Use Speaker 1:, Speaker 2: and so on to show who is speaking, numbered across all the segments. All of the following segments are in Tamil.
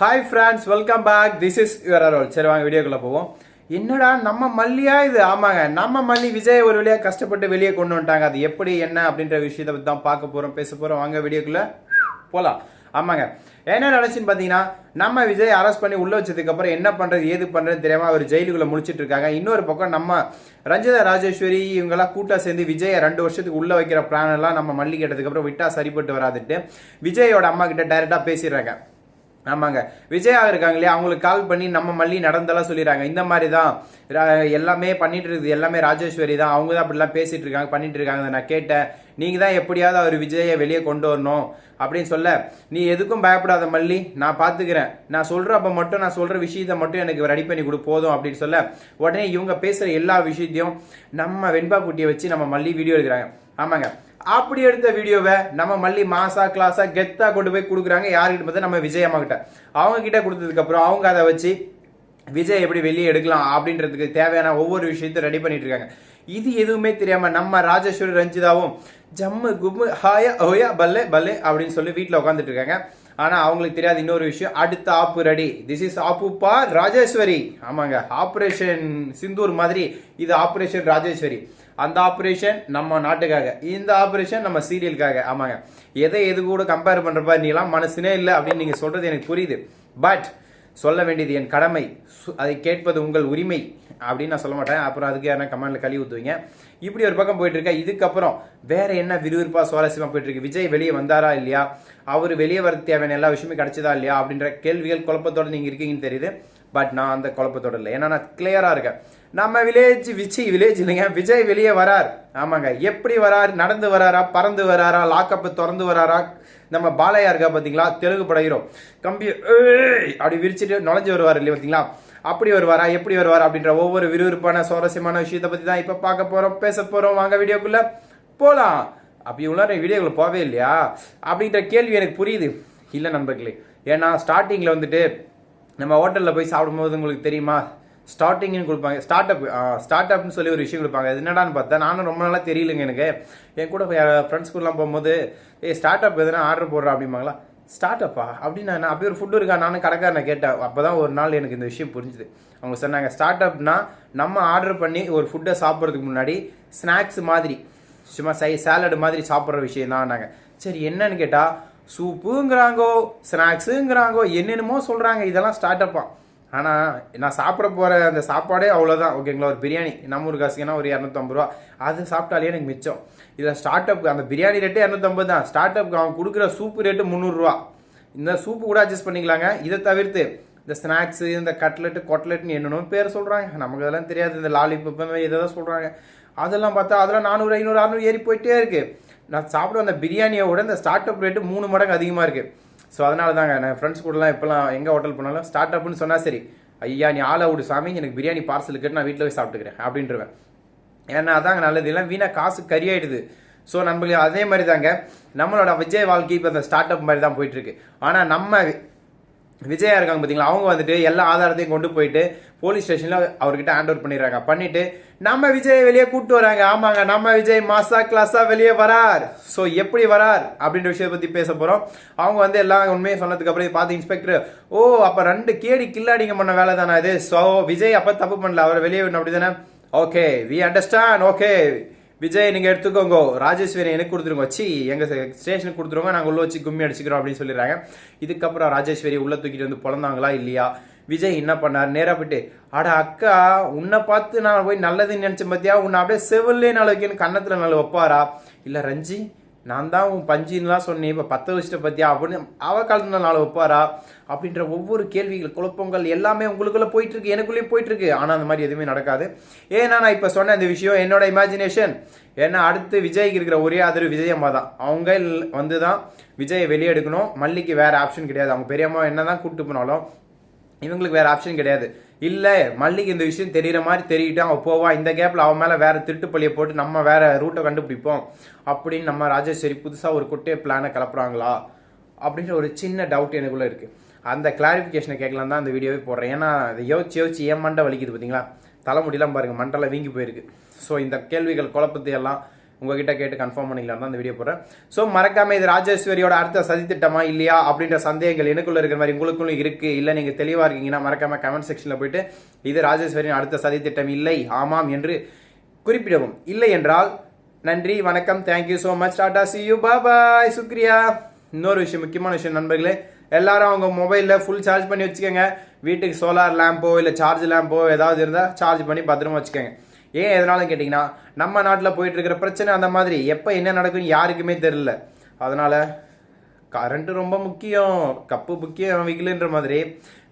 Speaker 1: Hi friends welcome back this is your அரோல் சரி வாங்க வீடியோக்குள்ளே போவோம். என்னடா நம்ம மல்லியா இது? ஆமாங்க நம்ம மல்லி விஜய் ஒரு வழியாக கஷ்டப்பட்டு வெளியே கொண்டு வந்துட்டாங்க. அது எப்படி என்ன அப்படின்ற விஷயத்தை பற்றி தான் பார்க்க போகிறோம் பேச போகிறோம் வாங்க வீடியோக்குள்ளே போகலாம் ஆமாங்க. என்ன நடந்துச்சுன்னு பார்த்தீங்கன்னா நம்ம விஜய் அரெஸ்ட் பண்ணி உள்ளே வச்சதுக்கப்புறம் என்ன பண்ணுறது ஏது பண்ணுறது தெரியாமல் அவர் ஜெயிலுக்குள்ளே முடிச்சிட்டு இருக்காங்க. இன்னொரு பக்கம் நம்ம ரஞ்சிதா ராஜேஸ்வரி இவங்கெல்லாம் கூட்டாக சேர்ந்து விஜயை ரெண்டு வருஷத்துக்கு உள்ளே வைக்கிற பிளான் எல்லாம் நம்ம மல்லி கேட்டதுக்கப்புறம் விட்டா சரிப்பட்டு வராதுட்டு விஜயோட அம்மா கிட்ட டைரெக்டாக பேசிடுறாங்க. ஆமாங்க. விஜயா இருக்காங்க இல்லையா? அவங்களுக்கு கால் பண்ணி நம்ம மல்லி நடந்தெல்லாம் சொல்லிடுறாங்க. இந்த மாதிரி தான் எல்லாமே பண்ணிட்டு இருக்குது. எல்லாமே ராஜேஸ்வரி தான். அவங்க தான் அப்படிலாம் பேசிட்டு இருக்காங்க பண்ணிட்டு இருக்காங்க. நான் கேட்டேன். நீங்க தான் எப்படியாவது அவர் விஜயை வெளியே கொண்டு வரணும் அப்படின்னு சொல்ல நீ எதுக்கும் பயப்படாத மல்லி. நான் பாத்துக்கிறேன். நான் சொல்றப்ப மட்டும் நான் சொல்ற விஷயத்தை மட்டும் எனக்கு ரெடி பண்ணி கொடு போதும் அப்படின்னு சொல்ல உடனே இவங்க பேசுற எல்லா விஷயத்தையும் நம்ம வெண்பா குட்டியை வச்சு நம்ம மல்லி வீடியோ எடுக்கிறாங்க. ஆமாங்க. அப்படி எடுத்த வீடியோவை நம்ம மல்லி மாசா கிளாஸா கெத்தா கொண்டு போய் கொடுக்குறாங்க. யார்கிட்ட பார்த்தா நம்ம விஜயம்மா கிட்ட. அவங்க கிட்ட கொடுத்ததுக்கு அப்புறம் அவங்க அதை வச்சு விஜய் எப்படி வெளியே எடுக்கலாம் அப்படின்றதுக்கு தேவையான ஒவ்வொரு விஷயத்தையும் ரெடி பண்ணிட்டு இருக்காங்க. இது எதுவுமே தெரியாம நம்ம ராஜேஸ்வரி ரஞ்சிதாவும் ஜம்மு கும்மு ஹாயா ஓயா பல்லே பல்லே அப்படின்னு சொல்லி வீட்டில் உட்காந்துட்டு இருக்காங்க. ஆனா அவங்களுக்கு தெரியாத இன்னொரு விஷயம். அடுத்த ஆப்பு ரெடி திஸ் இஸ் ஆப்பு பா ராஜேஸ்வரி. ஆமாங்க. ஆப்ரேஷன் சிந்தூர் மாதிரி இது ஆப்ரேஷன் ராஜேஸ்வரி. அந்த ஆப்ரேஷன் நம்ம நாட்டுக்காக. இந்த ஆப்ரேஷன் நம்ம சீரியலுக்காக ஆமாங்க. எதை எது கூட கம்பேர் பண்ணுறப்ப நீங்களாம் மனசுனே இல்லை அப்படின்னு நீங்கள் சொல்கிறது எனக்கு புரியுது. பட் சொல்ல வேண்டியது என் கடமை. சு- அதை கேட்பது உங்கள் உரிமை அப்படின்னு நான் சொல்ல மாட்டேன். அப்புறம் அதுக்கு யாரா கமெண்ட்ல கழுவி ஊற்றுவீங்க இப்படி ஒரு பக்கம் போயிட்டு இருக்கா இதுக்கப்புறம் வேற என்ன விறுவிறுப்பாக சுவாரஸ்யமாக போயிட்டு இருக்கு? விஜய் வெளியே வந்தாரா இல்லையா? அவர் வெளியே வர தேவையான எல்லா விஷயமே கிடைச்சதா இல்லையா அப்படின்ற கேள்விகள் குழப்பத்தோட நீங்கள் இருக்கீங்கன்னு தெரியுது. பட் நான் அந்த குழப்பத்தோட இல்லை. ஏன்னா நான் கிளியராக இருக்கேன். நம்ம வில்லேஜ் விஜய் வில்லேஜ் இல்லைங்க. விஜய் வெளியே வரார். ஆமாங்க. எப்படி வரார்? நடந்து வராரா? பறந்து வராரா? லாக்கப்பை திறந்து வராரா? நம்ம பாலையா இருக்கா பார்த்தீங்களா தெலுங்கு படைகிறோம் கம்பி அப்படி விரிச்சிட்டு நுழைஞ்சு வருவார் இல்லையா பார்த்தீங்களா அப்படி வருவாரா? எப்படி வருவார்? அப்படின்ற ஒவ்வொரு விறுவிறுப்பான சுவாரஸ்யமான விஷயத்தை பற்றி தான் இப்போ பார்க்க போகிறோம் பேச போகிறோம் வாங்க வீடியோக்குள்ளே போகலாம் அப்படி இவ்வளோ வீடியோக்குள்ள போவே இல்லையா? அப்படின்ற கேள்வி எனக்கு புரியுது. இல்லை நண்பர்களே ஏன்னா ஸ்டார்டிங்கில் வந்துட்டு நம்ம ஹோட்டலில் போய் சாப்பிடும்போது உங்களுக்கு தெரியுமா? ஸ்டார்டிங்னு கொடுப்பாங்க. ஸ்டார்ட் அப் ஸ்டார்ட் அப்னு சொல்லி ஒரு விஷயம் கொடுப்பாங்க. அது என்னடான்னு பார்த்தா நானும் ரொம்ப நாளாக தெரியலங்க எனக்கு. என் கூட ஃப்ரெண்ட்ஸ் கூடலாம் போகும்போது ஏ ஸ்டார்ட் அப் எதனா ஆர்டர் போடுறா அப்படிம்பாங்களா? ஸ்டார்ட் அப்பா அப்படின்னு நான் அப்படி ஒரு ஃபுட்டு இருக்கா? நானும் கடைக்காரனை கேட்டேன். அப்போ தான் ஒரு நாள் எனக்கு இந்த விஷயம் புரிஞ்சுது. அவங்க சொன்னாங்க ஸ்டார்ட் அப்னா நம்ம ஆர்டர் பண்ணி ஒரு ஃபுட்டை சாப்பிட்றதுக்கு முன்னாடி ஸ்நாக்ஸ் மாதிரி. சும்மா சை சாலடு மாதிரி சாப்பிட்ற விஷயம் தான் நாங்கள் சரி என்னன்னு கேட்டால் சூப்புங்கிறாங்கோ ஸ்நாக்ஸுங்கிறாங்கோ என்னென்னமோ சொல்கிறாங்க இதெல்லாம் ஸ்டார்ட் அப்பா ஆனால் நான் சாப்பிட போகிற அந்த சாப்பாடே அவ்வளோதான் ஓகேங்களா ஒரு பிரியாணி. நம்ம ஊர் காசுக்குன்னா ஒரு இரநூத்தம்பது ரூபா. அது சாப்பிட்டாலே எனக்கு மிச்சம். இதில் ஸ்டார்ட் அப் அந்த பிரியாணி ரேட்டே இரநூத்தம்பது தான். ஸ்டார்ட் அப் அவன் கொடுக்குற சூப்பு ரேட்டு முந்நூறுரூவா இந்த சூப்பு கூட அட்ஜஸ்ட் பண்ணிக்கலாங்க. இதை தவிர்த்து இந்த ஸ்நாக்ஸு இந்த கட்லெட்டு கொட்லெட்னு என்னென்னு பேர் சொல்கிறாங்க நமக்கு அதெல்லாம் தெரியாது. இந்த லாலிபப் இதை தான் சொல்கிறாங்க அதெல்லாம் பார்த்தா அதெல்லாம் நானூறு ஐநூறு அறநூறு ஏறி போயிட்டே இருக்குது நான் சாப்பிட அந்த பிரியாணியை விட இந்த ஸ்டார்ட் அப் ரேட்டு மூணு மடங்கு அதிகமாக இருக்குது ஸோ அதனால தாங்க நான் ஃப்ரெண்ட்ஸ் கூடலாம் இப்போலாம் எங்கே ஹோட்டல் போனாலும் ஸ்டார்ட் அப்னு சொன்னால் சரி ஐயா நீ ஆளை விடு சாமி எனக்கு பிரியாணி பார்சல் கேட்டு நான் வீட்டில் போய் சாப்பிட்டுக்கிறேன் அப்படின்றவன். ஏன்னா அதாங்க நல்லது. எல்லாம் வீணாக காசு கரியாயிடுது ஸோ நம்மளுக்கு அதே மாதிரி தாங்க நம்மளோட விஜய் வாழ்க்கை இப்போ அந்த ஸ்டார்ட் அப் மாதிரி தான் போயிட்டுருக்கு ஆனால் நம்ம விஜயா இருக்காங்க பார்த்தீங்களா அவங்க வந்துட்டு எல்லா ஆதாரத்தையும் கொண்டு போயிட்டு போலீஸ் ஸ்டேஷனில் அவர்கிட்ட ஹேண்ட் ஓவர் பண்ணிடுறாங்க. பண்ணிட்டு நம்ம விஜய் வெளியே கூப்பிட்டு வராங்க. ஆமாங்க நம்ம விஜய் மாசா கிளாஸா வெளியே வரார். ஸோ எப்படி வரார் அப்படின்ற விஷயத்தை பற்றி பேச போகிறோம் அவங்க வந்து எல்லா உண்மையை சொன்னதுக்கு அப்புறம் பார்த்து இன்ஸ்பெக்டர் ஓ அப்போ ரெண்டு கேடி கில்லாடிங்க பண்ண வேலை தானே இது? ஸோ விஜய் அப்போ தப்பு பண்ணல. அவர் வெளியே விடணும் அப்படி தானே okay we understand okay Vijay நீங்க எடுத்துக்கோங்க. ராஜேஸ்வரி எனக்கு கொடுத்துருங்க. வச்சு எங்க ஸ்டேஷனுக்கு கொடுத்துருங்க நாங்க உள்ள வச்சு கும்மி அடிச்சுக்கிறோம் அப்படின்னு சொல்லிடுறாங்க. இதுக்கப்புறம் ராஜேஸ்வரி உள்ள தூக்கிட்டு வந்து பிறந்தாங்களா இல்லையா? விஜய் என்ன பண்ணார்? நேரா போயிட்டு அட அக்கா உன்னை பார்த்து நான் போய் நல்லதுன்னு நினைச்சேன் பார்த்தியா உன்னை அப்படியே செவிலே நாள் வைக்கணும் கன்னத்துல நாள் வைப்பாரா? இல்ல ரஞ்சி நான் தான் உன் பஞ்சின்லாம் சொன்னேன். இப்போ பத்த வருஷத்தை பற்றியா அப்படின்னு அவ காலத்துல நாள் வைப்பாரா? அப்படின்ற ஒவ்வொரு கேள்விகள் குழப்பங்கள் எல்லாமே உங்களுக்குள்ளே போயிட்டுருக்கு எனக்குள்ளேயே போயிட்டு இருக்கு அந்த மாதிரி எதுவுமே நடக்காது. ஏன்னா நான் இப்போ சொன்ன அந்த விஷயம் என்னோட இமேஜினேஷன் ஏன்னா அடுத்து விஜய்க்கு இருக்கிற ஒரே ஆதரவு விஜயம்மா தான். அவங்க வந்து தான் விஜயை வெளியே எடுக்கணும். மல்லிக்கு வேறு ஆப்ஷன் கிடையாது. அவங்க பெரியம்மா என்ன தான் கூப்பிட்டு போனாலும் இவங்களுக்கு வேற ஆப்ஷன் கிடையாது. இல்லை மல்லிக்கு இந்த விஷயம் தெரிகிற மாதிரி தெரியிட்டு அவன் போவா. இந்த கேப்பில் அவன் மேலே வேறு திருட்டு போட்டு நம்ம வேறு ரூட்டை கண்டுபிடிப்போம். அப்படின்னு நம்ம ராஜேஸ்வரி புதுசாக ஒரு குட்டையை பிளானை கிளப்புறாங்களா? அப்படின்ற ஒரு சின்ன டவுட் எனக்குள்ளே இருக்குது அந்த கிளாரிஃபிகேஷனை கேட்கலாம் தான் அந்த வீடியோவே போடுறேன். ஏன்னா அதை யோசிச்சு யோசிச்சு ஏன் மண்டை வலிக்குது பார்த்தீங்களா தலைமுடியெல்லாம் பாருங்கள் மண்டெல்லாம் வீங்கி போயிருக்கு. ஸோ இந்த கேள்விகள் குழப்பத்தை எல்லாம் உங்ககிட்ட கேட்டு கன்ஃபார்ம் பண்ணிக்கலாம் தான் இந்த வீடியோ போடுறேன். ஸோ மறக்காம இது ராஜேஸ்வரியோட அடுத்த சதித்திட்டமா இல்லையா அப்படின்ற சந்தேகங்கள் எனக்குள்ள இருக்கிற மாதிரி உங்களுக்குள்ள இருக்கு இல்லை நீங்க தெளிவா இருக்கீங்கன்னா மறக்காம கமெண்ட் செக்ஷன்ல போயிட்டு இது ராஜேஸ்வரியின் அடுத்த சதித்திட்டம் இல்லை ஆமாம் என்று குறிப்பிடவும். இல்லை என்றால் நன்றி வணக்கம் thank you so much tata see you bye சுக்ரியா. இன்னொரு விஷயம் முக்கியமான விஷயம் நண்பர்களே. எல்லாரும் அவங்க மொபைலில் ஃபுல் சார்ஜ் பண்ணி வச்சுக்கோங்க. வீட்டுக்கு சோலார் லேம்போ இல்லை சார்ஜ் லேம்போ ஏதாவது இருந்தால் சார்ஜ் பண்ணி பத்திரமா வச்சுக்கோங்க. ஏன் எதனாலும் கேட்டிங்கன்னா நம்ம நாட்டில் போயிட்டுருக்கிற பிரச்சனை அந்த மாதிரி. எப்போ என்ன நடக்குன்னு யாருக்குமே தெரில அதனால் கரண்ட்டு ரொம்ப முக்கியம். கப்பு முக்கியம் விகிலுன்ற மாதிரி.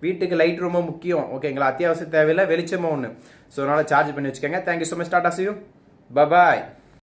Speaker 1: வீட்டுக்கு லைட் ரொம்ப முக்கியம். ஓகேங்களா அத்தியாவசிய தேவையில்லை வெளிச்சமாக ஒன்று ஸோ அதனால் சார்ஜ் பண்ணி வச்சுக்கோங்க. Thank you so much tata see you bye bye